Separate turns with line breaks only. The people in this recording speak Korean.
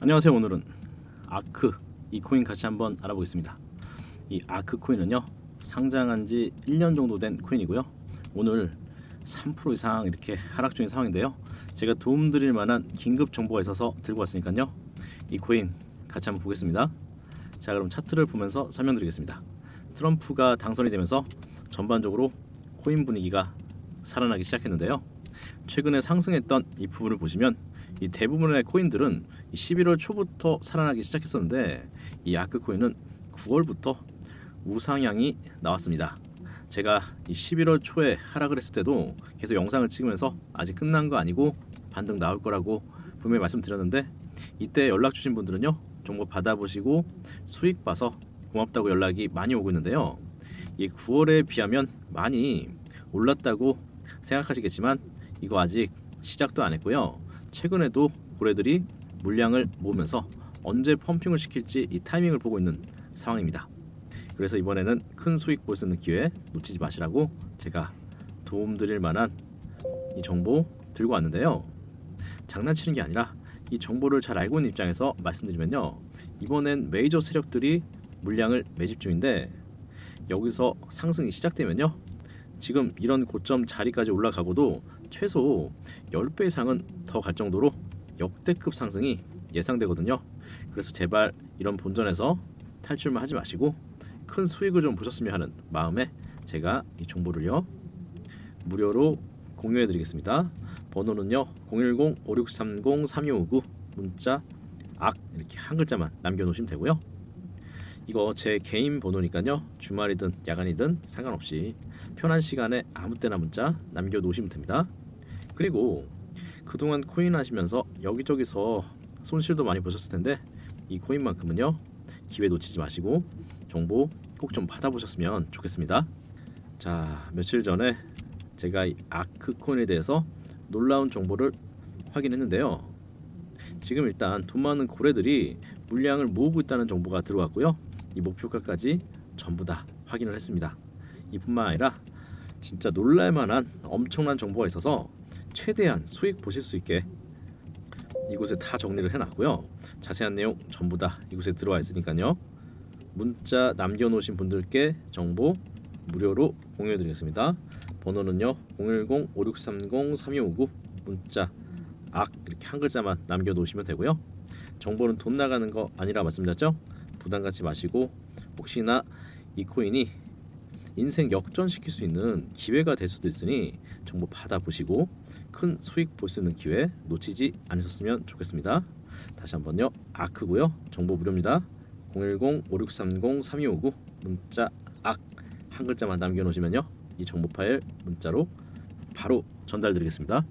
안녕하세요. 오늘은 아크 이 코인 같이 한번 알아보겠습니다. 이 아크 코인은요 상장한 지 1년 정도 된 코인이고요. 오늘 3% 이상 이렇게 하락 중인 상황인데요. 제가 도움드릴 만한 긴급 정보가 있어서 들고 왔으니까요. 이 코인 같이 한번 보겠습니다. 자 그럼 차트를 보면서 설명드리겠습니다. 트럼프가 당선이 되면서 전반적으로 코인 분위기가 살아나기 시작했는데요. 최근에 상승했던 이 부분을 보시면 이 대부분의 코인들은 11월 초부터 살아나기 시작했었는데 이 아크 코인은 9월부터 우상향이 나왔습니다. 제가 이 11월 초에 하락을 했을 때도 계속 영상을 찍으면서 아직 끝난 거 아니고 반등 나올 거라고 분명히 말씀드렸는데 이때 연락 주신 분들은요 정보 받아보시고 수익 봐서 고맙다고 연락이 많이 오고 있는데요. 이 9월에 비하면 많이 올랐다고 생각하시겠지만 이거 아직 시작도 안 했고요. 최근에도 고래들이 물량을 모으면서 언제 펌핑을 시킬지 이 타이밍을 보고 있는 상황입니다. 그래서 이번에는 큰 수익 볼 수 있는 기회 놓치지 마시라고 제가 도움드릴 만한 이 정보 들고 왔는데요. 장난치는 게 아니라 이 정보를 잘 알고 있는 입장에서 말씀드리면요. 이번엔 메이저 세력들이 물량을 매집 중인데 여기서 상승이 시작되면요. 지금 이런 고점 자리까지 올라가고도 최소 10배 이상은 더 갈 정도로 역대급 상승이 예상되거든요. 그래서 제발 이런 본전에서 탈출만 하지 마시고 큰 수익을 좀 보셨으면 하는 마음에 제가 이 정보를요 무료로 공유해 드리겠습니다. 번호는요 010-5630-3259 문자 악 이렇게 한 글자만 남겨놓으시면 되고요. 이거 제 개인 번호니까요 주말이든 야간이든 상관없이 편한 시간에 아무 때나 문자 남겨 놓으시면 됩니다. 그리고 그동안 코인 하시면서 여기저기서 손실도 많이 보셨을 텐데 이 코인만큼은요 기회 놓치지 마시고 정보 꼭 좀 받아보셨으면 좋겠습니다. 자 며칠 전에 제가 이 아크 코인에 대해서 놀라운 정보를 확인했는데요. 지금 일단 돈 많은 고래들이 물량을 모으고 있다는 정보가 들어왔고요. 이 목표가까지 전부 다 확인을 했습니다. 이뿐만 아니라 진짜 놀랄만한 엄청난 정보가 있어서 최대한 수익 보실 수 있게 이곳에 다 정리를 해놨고요. 자세한 내용 전부 다 이곳에 들어와 있으니까요. 문자 남겨놓으신 분들께 정보 무료로 공유해드리겠습니다. 번호는요 010-5630-3259 문자 악 이렇게 한 글자만 남겨놓으시면 되고요. 정보는 돈 나가는 거 아니라 말씀드렸죠? 부담 갖지 마시고 혹시나 이 코인이 인생 역전시킬 수 있는 기회가 될 수도 있으니 정보 받아보시고 큰 수익 볼 수 있는 기회 놓치지 않으셨으면 좋겠습니다. 다시 한번요. 아크고요. 정보 무료입니다. 010-5630-3259 문자 악 한 글자만 남겨놓으시면요. 이 정보 파일 문자로 바로 전달드리겠습니다.